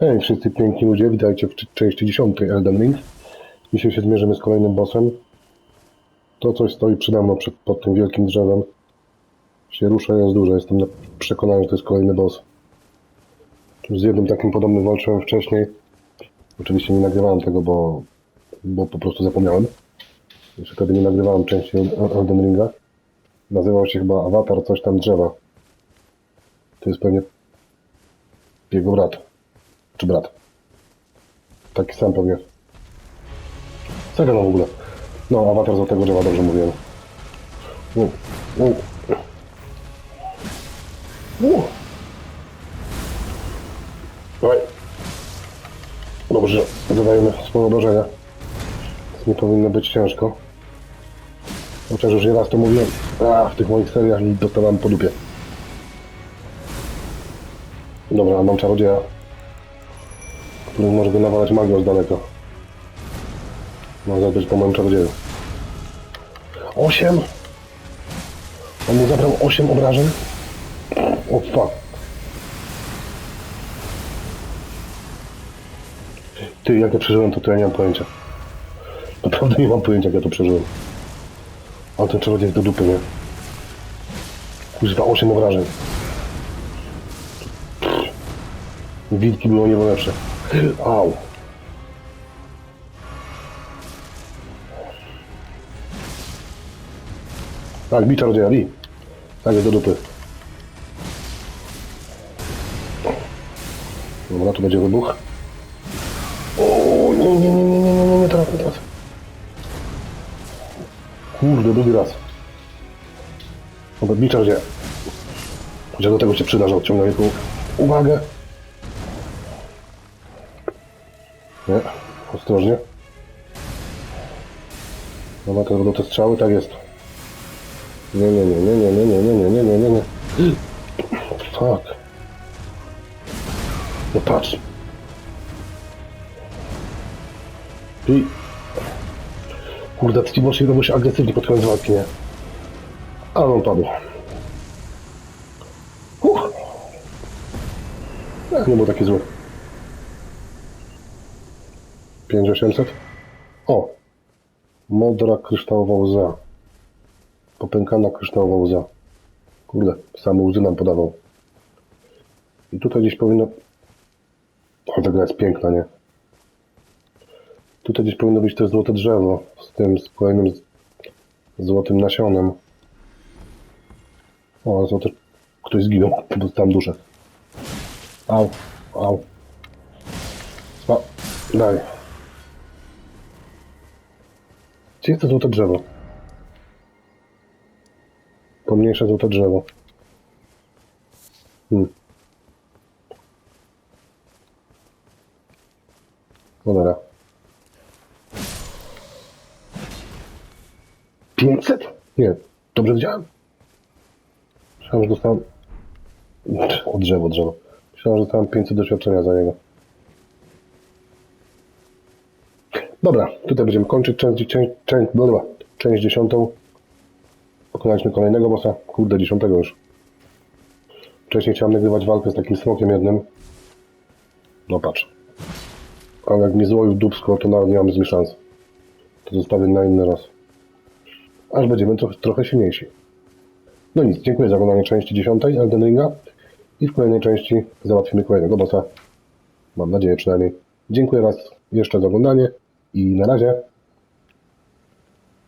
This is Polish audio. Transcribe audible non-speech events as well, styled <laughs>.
Hej wszyscy piękni ludzie, witajcie w części 10 Elden Ring. Dzisiaj się zmierzymy z kolejnym bossem. To coś stoi przede mną przed, pod tym wielkim drzewem. Się rusza, jest duże. Jestem na- przekonany, że to jest kolejny boss. Z jednym takim podobnym walczyłem wcześniej. Oczywiście nie nagrywałem tego, bo, bo po prostu zapomniałem. Jeszcze wtedy nie nagrywałem części El- Elden Ringa. Nazywał się chyba Awatar coś tam drzewa. To jest pewnie jego brat. Czy brat? Taki sam pewnie. Gadam w ogóle? No, awatar złotego drzewa, dobrze mówiłem. U, u. U. Dawaj. Dobrze, zadajemy sporo obrażenia. Nie powinno być ciężko. Chociaż już nie raz to mówiłem a, w tych moich seriach dostawałem po dupie. Dobra, mam czarodzieja który może go nawalać magią z daleka. Może być po moim czarodzieju. Osiem! On mu zabrał osiem obrażeń? O fuck. Ty, jak ja przeżyłem to, to ja nie mam pojęcia. Naprawdę nie mam pojęcia, jak ja to przeżyłem. Ale ten czarodziej jest do dupy, nie? Kuźwa, osiem obrażeń. Wilki było niebo lepsze. Au. Tak, bita rozdzieli. Tak jest do dupy. Dobra, tu będzie wybuch. O, nie, nie, nie, nie, nie, nie, nie, teraz, nie, teraz. Kurde, drugi raz. Dobra, gdzie? Chociaż do tego się przyda, że odciągnę jego uwagę. Nie, ostrożnie. Dobra, to będą te strzały, tak jest. Nie, nie, nie, nie, nie, nie, nie, nie, nie, nie, nie, nie. Fuck. No patrz. I... Kurde, się robił się agresywnie pod koniec walki, nie? Ale on padł. Uch. Nie był taki zły. 5800? O! Modra kryształowa łza. Popękana kryształowa łza. Kurde, same łzy nam podawał. I tutaj gdzieś powinno... O, ta gra jest piękna, nie? Tutaj gdzieś powinno być to złote drzewo z tym, z kolejnym złotym nasionem. O, złote... Ktoś zginął, <laughs> tam duszę. Au, au. Spa... Daj. Gdzie jest to złote drzewo? Pomniejsze złote drzewo. Hmm. Dobra. 500? Nie. Dobrze widziałem? Myślałem, że dostałem... O drzewo, drzewo. Myślałem, że dostałem 500 doświadczenia za niego. Dobra, tutaj będziemy kończyć część, część, część, dobra, część dziesiątą. Pokonaliśmy kolejnego bossa. Kurde, dziesiątego już. Wcześniej chciałem nagrywać walkę z takim smokiem jednym. No patrz. Ale jak mi złoił dubsko, to nawet nie mam z szans. To zostawię na inny raz. Aż będziemy trochę, trochę silniejsi. No nic, dziękuję za oglądanie części dziesiątej Elden Ringa. I w kolejnej części załatwimy kolejnego bossa. Mam nadzieję przynajmniej. Dziękuję raz jeszcze za oglądanie e Ina Gé.